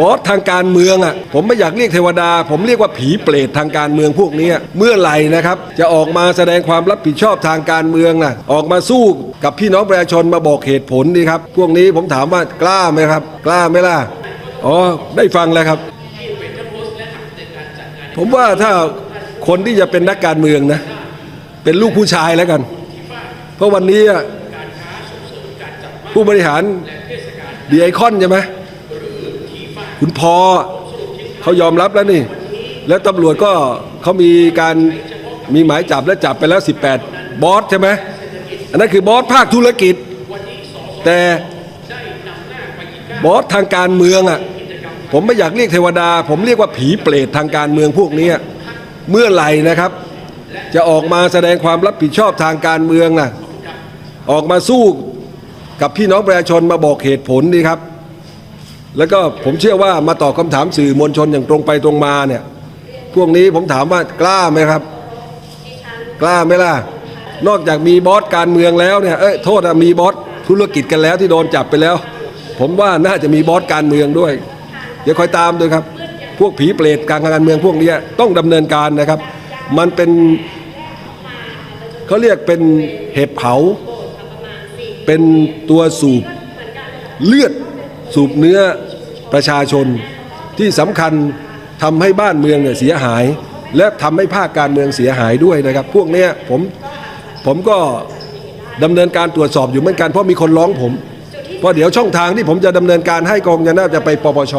บอสทางการเมืองอะผมไม่อยากเรียกเทวดา ผมเรียกว่าผีเปรตทางการเมืองพวกนี้เมื่อไหร่นะครับ จะออกมาแสดงความรับผิดชอบทางการเมืองน่ะออกมาสู้กับพี่น้องประชาชนมาบอกเหตุผลดีครับ พวกนี้ผมถามว่ากล้าไหมครับ กล้าไหมล่ะอ๋อได้ฟังแล้วครับ ผมว่าถ้าคนที่จะเป็นนักการเมืองนะ เป็นลูกผู้ชายแล้วกัน เพราะวันนี้อะผู้บริหารดีไอคอนใช่ไหม คุณพอเขายอมรับแล้วนี่ แล้วตำรวจก็เขามีการมีหมายจับและจับไปแล้ว 18 บอสใช่ไหมอันนั้นคือบอสภาคธุรกิจ แต่บอสทางการเมืองอะผมไม่อยากเรียกเทวดา ผมเรียกว่าผีเปรตทางการเมืองพวกนี้เมื่อไหร่นะครับ จะออกมาแสดงความรับผิดชอบทางการเมืองน่ะออกมาสู้กับพี่น้องประชาชนมาบอกเหตุผลดีครับ แล้วก็ผมเชื่อว่ามาตอบคำถามสื่อมวลชนอย่างตรงไปตรงมาเนี่ย พวกนี้ผมถามว่ากล้าไหมครับ กล้าไหมล่ะ นอกจากมีบอสการเมืองแล้วเนี่ยเอ้ยโทษอะมีบอสธุรกิจกันแล้วที่โดนจับไปแล้ว ผมว่าน่าจะมีบอสการเมืองด้วย เดี๋ยวคอยตามด้วยครับ พวกผีเปรตกางการเมืองพวกนี้ต้องดำเนินการนะครับ มันเป็นเขาเรียกเป็นเห็บเผา เป็นตัวสูบเลือด สูบเนื้อประชาชนที่สำคัญทำให้บ้านเมืองเนี่ยเสียหาย และทำให้ภาคการเมืองเสียหายด้วยนะครับ พวกเนี้ยผมผมก็ดำเนินการตรวจสอบอยู่เหมือนกันเพราะมีคนร้องผมเพราะเดี๋ยวช่องทางที่ผมจะดำเนินการให้กองจะน่าจะไปปปช